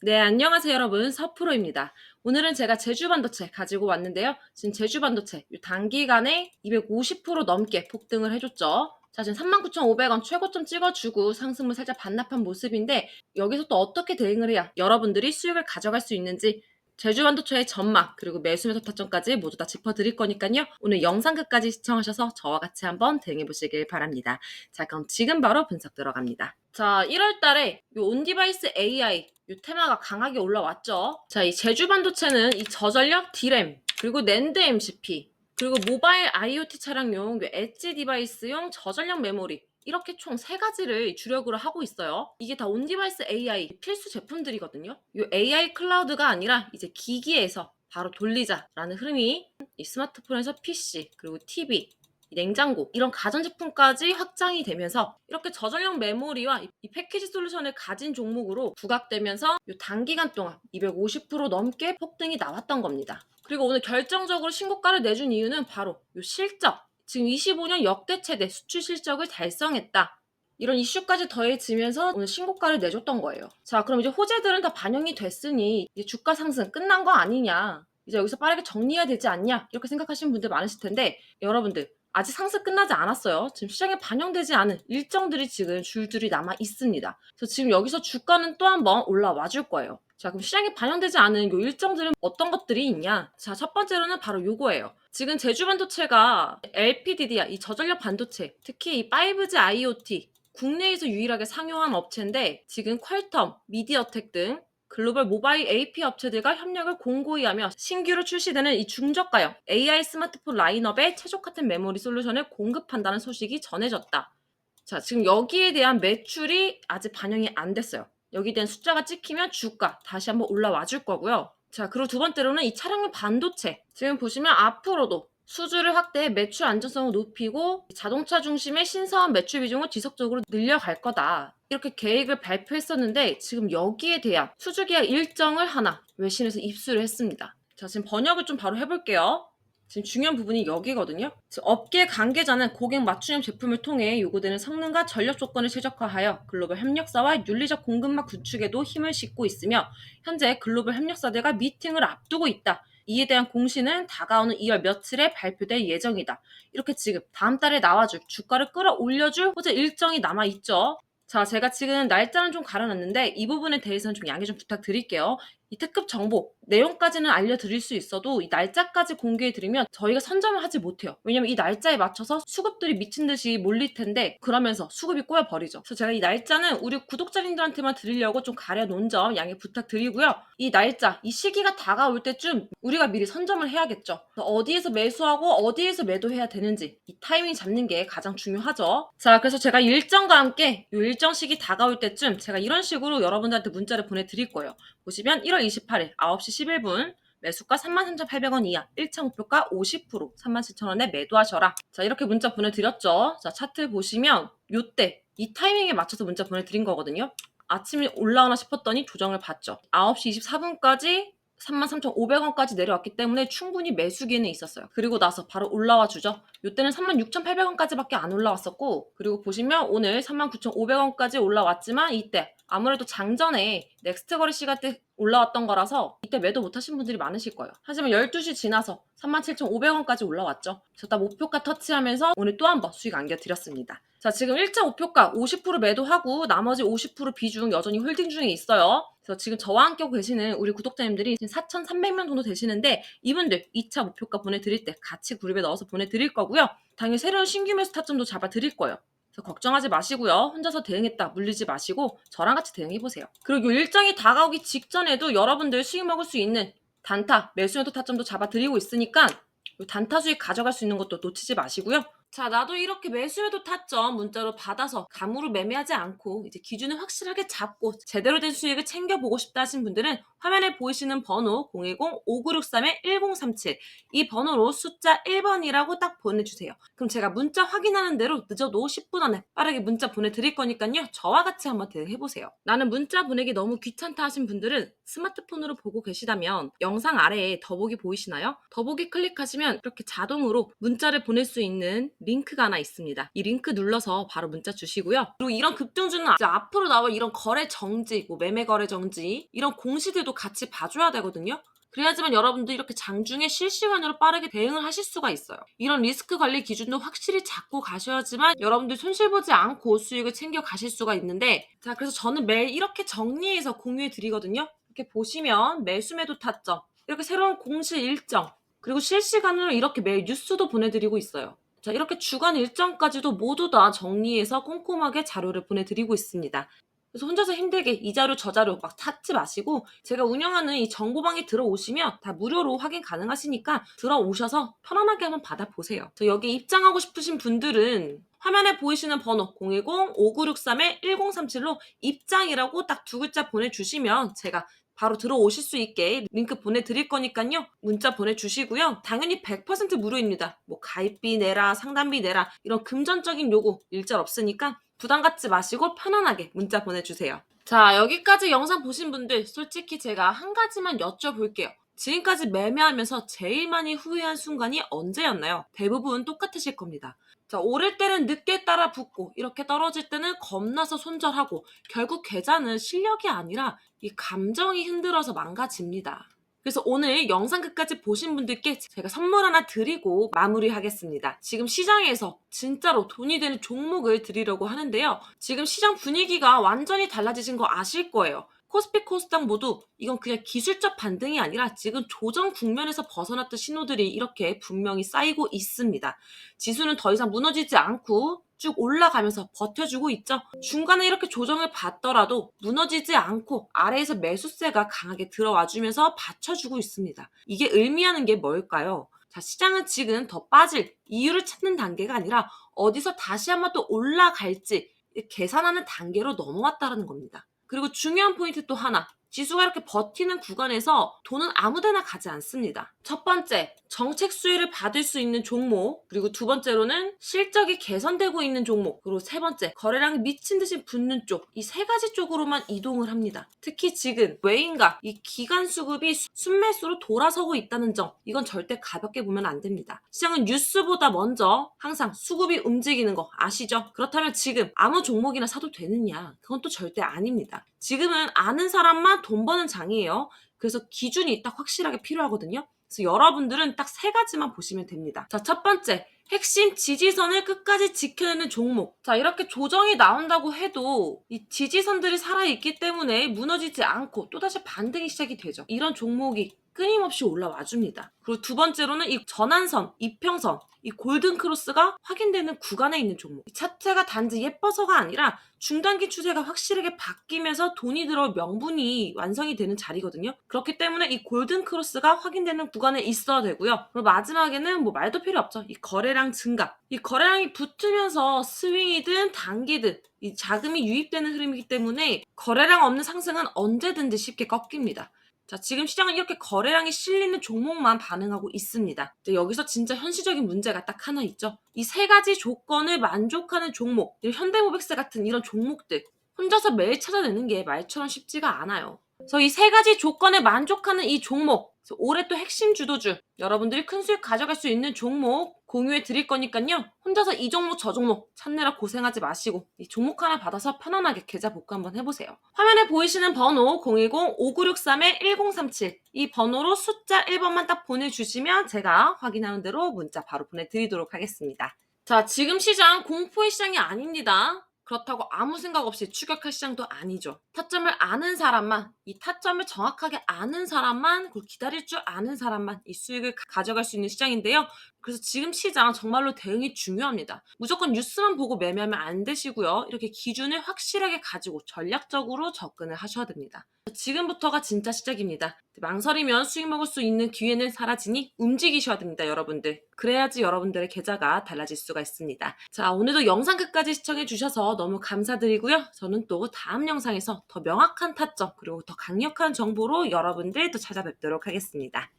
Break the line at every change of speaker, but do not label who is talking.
네, 안녕하세요, 여러분. 서프로입니다. 오늘은 제가 제주 반도체 가지고 왔는데요. 지금 제주 반도체 이 단기간에 250% 넘게 폭등을 해줬죠. 자, 지금 39,500원 최고점 찍어주고 상승을 살짝 반납한 모습인데 여기서 또 어떻게 대응을 해야 여러분들이 수익을 가져갈 수 있는지 제주 반도체의 전망 그리고 매수 매수 타점까지 모두 다 짚어드릴 거니까요. 오늘 영상 끝까지 시청하셔서 저와 같이 한번 대응해 보시길 바랍니다. 자, 그럼 지금 바로 분석 들어갑니다. 자, 1월 달에 이 온디바이스 AI 이 테마가 강하게 올라왔죠. 자, 이 제주 반도체는 이 저전력 D램 그리고 낸드 MCP 그리고 모바일 IoT 차량용 이 엣지 디바이스용 저전력 메모리 이렇게 총 세 가지를 주력으로 하고 있어요. 이게 다 온디바이스 AI 필수 제품들이거든요. 이 AI 클라우드가 아니라 이제 기기에서 바로 돌리자라는 흐름이 이 스마트폰에서 PC 그리고 TV 이 냉장고 이런 가전제품까지 확장이 되면서 이렇게 저전력 메모리와 이- 이 패키지 솔루션을 가진 종목으로 부각되면서 이 단기간 동안 250% 넘게 폭등이 나왔던 겁니다. 그리고 오늘 결정적으로 신고가를 내준 이유는 바로 이 실적 지금 25년 역대 최대 수출 실적을 달성했다. 이런 이슈까지 더해지면서 오늘 신고가를 내줬던 거예요. 자, 그럼 이제 호재들은 다 반영이 됐으니 주가 상승 끝난 거 아니냐. 이제 여기서 빠르게 정리해야 되지 않냐. 이렇게 생각하시는 분들 많으실 텐데 여러분들 아직 상승 끝나지 않았어요. 지금 시장에 반영되지 않은 일정들이 지금 줄줄이 남아 있습니다. 그래서 지금 여기서 주가는 또 한번 올라와 줄 거예요. 자, 그럼 시장에 반영되지 않은 요 일정들은 어떤 것들이 있냐? 자, 첫 번째로는 바로 요거예요. 지금 제주 반도체가 LPDDR, 이 저전력 반도체, 특히 이 5G IoT, 국내에서 유일하게 상용한 업체인데 지금 퀄텀, 미디어텍 등 글로벌 모바일 AP 업체들과 협력을 공고히 하며 신규로 출시되는 이 중저가형 AI 스마트폰 라인업에 최적화된 메모리 솔루션을 공급한다는 소식이 전해졌다. 자, 지금 여기에 대한 매출이 아직 반영이 안 됐어요. 여기에 대한 숫자가 찍히면 주가 다시 한번 올라와 줄 거고요. 자, 그리고 두 번째로는 이 차량용 반도체. 지금 보시면 앞으로도 수주를 확대해 매출 안정성을 높이고 자동차 중심의 신사업 매출 비중을 지속적으로 늘려갈 거다. 이렇게 계획을 발표했었는데 지금 여기에 대한 수주 계약 일정을 하나 외신에서 입수를 했습니다. 자, 지금 번역을 좀 바로 해볼게요. 지금 중요한 부분이 여기거든요. 업계 관계자는 고객 맞춤형 제품을 통해 요구되는 성능과 전력 조건을 최적화하여 글로벌 협력사와 윤리적 공급망 구축에도 힘을 싣고 있으며 현재 글로벌 협력사들과 미팅을 앞두고 있다. 이에 대한 공시는 다가오는 2월 며칠에 발표될 예정이다. 이렇게 지금 다음 달에 나와줄 주가를 끌어올려줄 호재 일정이 남아 있죠. 자, 제가 지금 날짜는 좀 갈아놨는데 이 부분에 대해서는 좀 양해 좀 부탁드릴게요. 이 특급 정보 내용까지는 알려드릴 수 있어도 이 날짜까지 공개해드리면 저희가 선점을 하지 못해요. 왜냐면 이 날짜에 맞춰서 수급들이 미친 듯이 몰릴 텐데 그러면서 수급이 꼬여버리죠. 그래서 제가 이 날짜는 우리 구독자님들한테만 드리려고 좀 가려놓은 점 양해 부탁드리고요. 이 날짜, 이 시기가 다가올 때쯤 우리가 미리 선점을 해야겠죠. 어디에서 매수하고 어디에서 매도해야 되는지 이 타이밍 잡는 게 가장 중요하죠. 자, 그래서 제가 일정과 함께 이 일정 시기 다가올 때쯤 제가 이런 식으로 여러분들한테 문자를 보내드릴 거예요. 보시면 1월 28일 9시 11분 매수가 33,800원 이하 1차 목표가 50% 37,000원에 매도하셔라. 자 이렇게 문자 보내드렸죠. 자 차트 보시면 요때 이 타이밍에 맞춰서 문자 보내드린 거거든요. 아침에 올라오나 싶었더니 조정을 받죠. 9시 24분까지 33,500원까지 내려왔기 때문에 충분히 매수기는 있었어요. 그리고 나서 바로 올라와 주죠. 이때는 36,800원까지밖에 안 올라왔었고 그리고 보시면 오늘 39,500원까지 올라왔지만 이때 아무래도 장전에 넥스트 거래 시간대 올라왔던 거라서 이때 매도 못 하신 분들이 많으실 거예요. 하지만 12시 지나서 37,500원까지 올라왔죠. 저다 목표가 터치하면서 오늘 또 한 번 수익 안겨드렸습니다. 자, 지금 1차 목표가 50% 매도하고 나머지 50% 비중 여전히 홀딩 중에 있어요. 그래서 지금 저와 함께 계시는 우리 구독자님들이 지금 4,300명 정도 되시는데 이분들 2차 목표가 보내드릴 때 같이 그룹에 넣어서 보내드릴 거고요. 당연히 새로운 신규 매수 타점도 잡아드릴 거예요. 그래서 걱정하지 마시고요. 혼자서 대응했다 물리지 마시고 저랑 같이 대응해 보세요. 그리고 이 일정이 다가오기 직전에도 여러분들 수익 먹을 수 있는 단타, 매수매도 타점도 잡아 드리고 있으니까 이 단타 수익 가져갈 수 있는 것도 놓치지 마시고요. 자, 나도 이렇게 매수해도 타점 문자로 받아서 감으로 매매하지 않고 이제 기준을 확실하게 잡고 제대로 된 수익을 챙겨보고 싶다 하신 분들은 화면에 보이시는 번호 010-5963-1037 이 번호로 숫자 1번이라고 딱 보내주세요. 그럼 제가 문자 확인하는 대로 늦어도 10분 안에 빠르게 문자 보내드릴 거니까요. 저와 같이 한번 대응해보세요. 나는 문자 보내기 너무 귀찮다 하신 분들은 스마트폰으로 보고 계시다면 영상 아래에 더보기 보이시나요? 더보기 클릭하시면 이렇게 자동으로 문자를 보낼 수 있는 링크가 하나 있습니다. 이 링크 눌러서 바로 문자 주시고요. 그리고 이런 급등주는 앞으로 나올 이런 거래 정지, 뭐 매매 거래 정지 이런 공시들 도 같이 봐줘야 되거든요. 그래야지만 여러분도 이렇게 장중에 실시간으로 빠르게 대응을 하실 수가 있어요. 이런 리스크 관리 기준도 확실히 잡고 가셔야지만 여러분들 손실 보지 않고 수익을 챙겨 가실 수가 있는데 자 그래서 저는 매일 이렇게 정리해서 공유해 드리거든요. 이렇게 보시면 매수매도 타점 이렇게 새로운 공시 일정 그리고 실시간으로 이렇게 매일 뉴스도 보내드리고 있어요. 자 이렇게 주간 일정까지도 모두 다 정리해서 꼼꼼하게 자료를 보내드리고 있습니다. 그래서 혼자서 힘들게 이 자료 저 자료 막 찾지 마시고 제가 운영하는 이 정보방에 들어오시면 다 무료로 확인 가능하시니까 들어오셔서 편안하게 한번 받아보세요. 저 여기 입장하고 싶으신 분들은 화면에 보이시는 번호 010-5963-1037로 입장이라고 딱 두 글자 보내주시면 제가 바로 들어오실 수 있게 링크 보내드릴 거니까요. 문자 보내주시고요. 당연히 100% 무료입니다. 뭐 가입비 내라, 상담비 내라 이런 금전적인 요구 일절 없으니까 부담 갖지 마시고 편안하게 문자 보내주세요. 자 여기까지 영상 보신 분들 솔직히 제가 한 가지만 여쭤볼게요. 지금까지 매매하면서 제일 많이 후회한 순간이 언제였나요? 대부분 똑같으실 겁니다. 자, 오를 때는 늦게 따라 붙고, 이렇게 떨어질 때는 겁나서 손절하고, 결국 계좌는 실력이 아니라 이 감정이 흔들어서 망가집니다. 그래서 오늘 영상 끝까지 보신 분들께 제가 선물 하나 드리고 마무리하겠습니다. 지금 시장에서 진짜로 돈이 되는 종목을 드리려고 하는데요. 지금 시장 분위기가 완전히 달라지신 거 아실 거예요. 코스피 코스닥 모두 이건 그냥 기술적 반등이 아니라 지금 조정 국면에서 벗어났던 신호들이 이렇게 분명히 쌓이고 있습니다. 지수는 더 이상 무너지지 않고 쭉 올라가면서 버텨주고 있죠. 중간에 이렇게 조정을 받더라도 무너지지 않고 아래에서 매수세가 강하게 들어와주면서 받쳐주고 있습니다. 이게 의미하는 게 뭘까요? 자, 시장은 지금 더 빠질 이유를 찾는 단계가 아니라 어디서 다시 한번 또 올라갈지 계산하는 단계로 넘어왔다는 겁니다. 그리고 중요한 포인트 또 하나. 지수가 이렇게 버티는 구간에서 돈은 아무데나 가지 않습니다. 첫 번째, 정책 수혜를 받을 수 있는 종목. 그리고 두 번째로는 실적이 개선되고 있는 종목. 그리고 세 번째, 거래량이 미친 듯이 붙는 쪽. 이 세 가지 쪽으로만 이동을 합니다. 특히 지금 외인가 이 기간 수급이 수- 순매수로 돌아서고 있다는 점. 이건 절대 가볍게 보면 안 됩니다. 시장은 뉴스보다 먼저 항상 수급이 움직이는 거 아시죠? 그렇다면 지금 아무 종목이나 사도 되느냐? 그건 또 절대 아닙니다. 지금은 아는 사람만 돈 버는 장이에요. 그래서 기준이 딱 확실하게 필요하거든요. 그래서 여러분들은 딱 세 가지만 보시면 됩니다. 자, 첫 번째. 핵심 지지선을 끝까지 지켜내는 종목. 자, 이렇게 조정이 나온다고 해도 이 지지선들이 살아있기 때문에 무너지지 않고 또다시 반등이 시작이 되죠. 이런 종목이 끊임없이 올라와 줍니다. 그리고 두 번째로는 이 전환선, 이평선, 이 골든 크로스가 확인되는 구간에 있는 종목. 이 차트가 단지 예뻐서가 아니라 중단기 추세가 확실하게 바뀌면서 돈이 들어올 명분이 완성이 되는 자리거든요. 그렇기 때문에 이 골든 크로스가 확인되는 구간에 있어야 되고요. 그리고 마지막에는 뭐 말도 필요 없죠. 이 거래량 증가. 이 거래량이 붙으면서 스윙이든 단기든 이 자금이 유입되는 흐름이기 때문에 거래량 없는 상승은 언제든지 쉽게 꺾입니다. 자, 지금 시장은 이렇게 거래량이 실리는 종목만 반응하고 있습니다. 여기서 진짜 현실적인 문제가 딱 하나 있죠. 이 세 가지 조건을 만족하는 종목, 이 현대모백스 같은 이런 종목들, 혼자서 매일 찾아내는 게 말처럼 쉽지가 않아요. 그래서 이 세 가지 조건에 만족하는 이 종목, 올해 또 핵심 주도주, 여러분들이 큰 수익 가져갈 수 있는 종목 공유해 드릴 거니까요. 혼자서 이 종목 저 종목 찾느라 고생하지 마시고 이 종목 하나 받아서 편안하게 계좌 복구 한번 해보세요. 화면에 보이시는 번호 010-5963-1037 이 번호로 숫자 1번만 딱 보내주시면 제가 확인하는 대로 문자 바로 보내드리도록 하겠습니다. 자, 지금 시장 공포의 시장이 아닙니다. 그렇다고 아무 생각 없이 추격할 시장도 아니죠. 타점을 아는 사람만, 이 타점을 정확하게 아는 사람만, 그리고 기다릴 줄 아는 사람만 이 수익을 가- 가져갈 수 있는 시장인데요. 그래서 지금 시장 정말로 대응이 중요합니다. 무조건 뉴스만 보고 매매하면 안 되시고요. 이렇게 기준을 확실하게 가지고 전략적으로 접근을 하셔야 됩니다. 지금부터가 진짜 시작입니다. 망설이면 수익 먹을 수 있는 기회는 사라지니 움직이셔야 됩니다, 여러분들. 그래야지 여러분들의 계좌가 달라질 수가 있습니다. 자, 오늘도 영상 끝까지 시청해 주셔서 너무 감사드리고요. 저는 또 다음 영상에서 더 명확한 타점, 그리고 더 강력한 정보로 여러분들 또 찾아뵙도록 하겠습니다.